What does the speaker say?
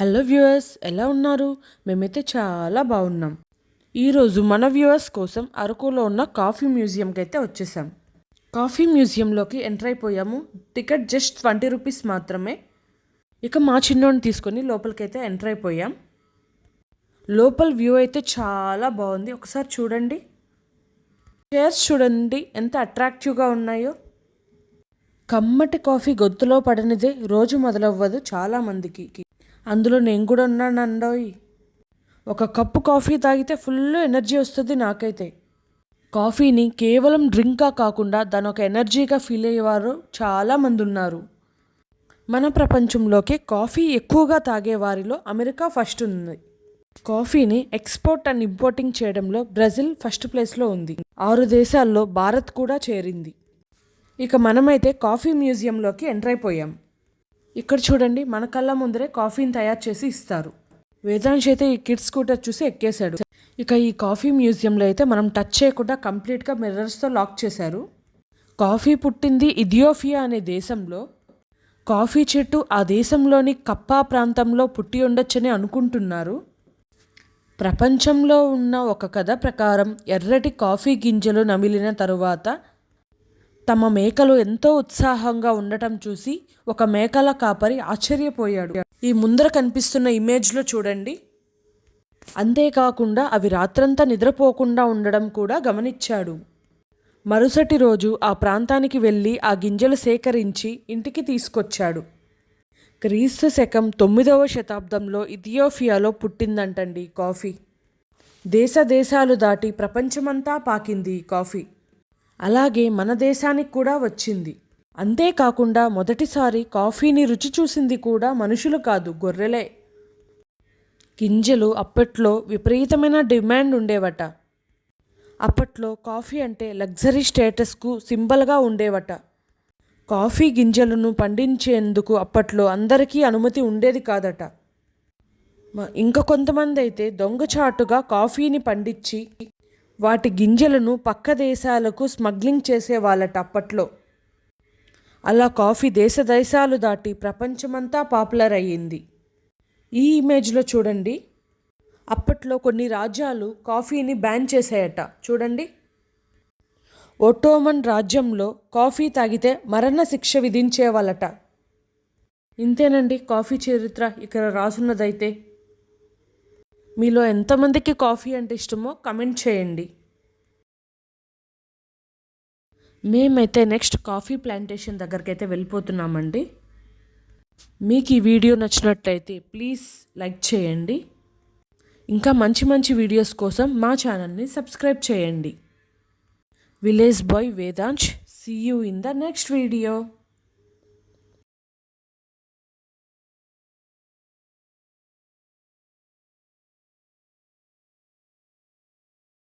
Hello viewers ఎలా ఉన్నారు? మేమైతే చాలా బాగున్నాం. ఈరోజు మన వ్యూవర్స్ కోసం అరకులో ఉన్న కాఫీ మ్యూజియంకి అయితే వచ్చేసాం. కాఫీ మ్యూజియంలోకి ఎంటర్ అయిపోయాము. టికెట్ జస్ట్ ట్వంటీ రూపీస్ మాత్రమే. ఇక మా చిన్నోడిని తీసుకొని లోపలికైతే ఎంటర్ అయిపోయాం. లోపల వ్యూ అయితే చాలా బాగుంది. ఒకసారి చూడండి. చైర్స్ చూడండి ఎంత అట్రాక్టివ్గా ఉన్నాయో. కమ్మటి కాఫీ గొంతులో పడనిదే రోజు మొదలవ్వదు చాలామందికి అందులో నేను కూడా ఉన్నానండోయ్. ఒక కప్పు కాఫీ తాగితే ఫుల్ ఎనర్జీ వస్తుంది నాకైతే. కాఫీని కేవలం డ్రింక్గా కాకుండా దాని ఒక ఎనర్జీగా ఫీల్ అయ్యేవారు చాలామంది ఉన్నారు మన ప్రపంచంలోకి కాఫీ ఎక్కువగా తాగే వారిలో అమెరికా ఫస్ట్ ఉంది. కాఫీని ఎక్స్పోర్ట్ అండ్ ఇంపోర్టింగ్ చేయడంలో బ్రెజిల్ ఫస్ట్ ప్లేస్లో ఉంది. ఆరు దేశాల్లో భారత్ కూడా చేరింది. ఇక మనమైతే కాఫీ మ్యూజియంలోకి ఎంటర్ అయిపోయాం. ఇక్కడ చూడండి మన కళ్ళ ముందరే కాఫీని తయారు చేసి ఇస్తారు. వేదాంశ్ అయితే ఈ కిడ్స్ స్కూటర్ చూసి ఎక్కేశాడు. ఇక ఈ కాఫీ మ్యూజియంలో అయితే మనం టచ్ చేయకుండా కంప్లీట్గా మిర్రర్స్తో లాక్ చేశారు. కాఫీ పుట్టింది ఇథియోఫియా అనే దేశంలో. కాఫీ చెట్టు ఆ దేశంలోని కప్పా ప్రాంతంలో పుట్టి ఉండొచ్చని అనుకుంటున్నారు. ప్రపంచంలో ఉన్న ఒక కథ ప్రకారం ఎర్రటి కాఫీ గింజలు నమిలిన తరువాత తమ మేకలు ఎంతో ఉత్సాహంగా ఉండటం చూసి ఒక మేకల కాపరి ఆశ్చర్యపోయాడు. ఈ ముందర కనిపిస్తున్న ఇమేజ్లో చూడండి. అంతేకాకుండా అవి రాత్రంతా నిద్రపోకుండా ఉండడం కూడా గమనించాడు. మరుసటి రోజు ఆ ప్రాంతానికి వెళ్ళి ఆ గింజలు సేకరించి ఇంటికి తీసుకొచ్చాడు. క్రీస్తు శకం తొమ్మిదవ శతాబ్దంలో ఇథియోపియాలో పుట్టిందంటండి కాఫీ. దేశ దేశాలు దాటి ప్రపంచమంతా పాకింది కాఫీ. అలాగే మన దేశానికి కూడా వచ్చింది. అంతేకాకుండా మొదటిసారి కాఫీని రుచి చూసింది కూడా మనుషులు కాదు గొర్రెలే. గింజలు అప్పట్లో విపరీతమైన డిమాండ్ ఉండేవట. అప్పట్లో కాఫీ అంటే లగ్జరీ స్టేటస్కు సింబల్గా ఉండేవట. కాఫీ గింజలను పండించేందుకు అప్పట్లో అందరికీ అనుమతి ఉండేది కాదట. ఇంకా కొంతమంది అయితే దొంగచాటుగా కాఫీని పండించి వాటి గింజలను పక్క దేశాలకు స్మగ్లింగ్ చేసేవాళ్ళట అప్పట్లో. అలా కాఫీ దేశ దేశాలు దాటి ప్రపంచమంతా పాపులర్ అయ్యింది. ఈ ఇమేజ్లో చూడండి. అప్పట్లో కొన్ని రాజ్యాలు కాఫీని బ్యాన్ చేశాయట. చూడండి. ఒటోమన్ రాజ్యంలో కాఫీ తాగితే మరణ శిక్ష విధించేవాళ్ళట ఇంతేనండి కాఫీ చరిత్ర ఇక్కడ రాసున్నదైతే. మీలో ఎంతమందికి కాఫీ అంటే ఇష్టమో కమెంట్ చేయండి. మేమైతే నెక్స్ట్ కాఫీ ప్లాంటేషన్ దగ్గరికి అయితే వెళ్ళిపోతున్నామండి. మీకు ఈ వీడియో నచ్చినట్లయితే ప్లీజ్ లైక్ చేయండి. ఇంకా మంచి మంచి వీడియోస్ కోసం మా ఛానల్ని సబ్స్క్రైబ్ చేయండి. Village boy Vedansh see you in the next video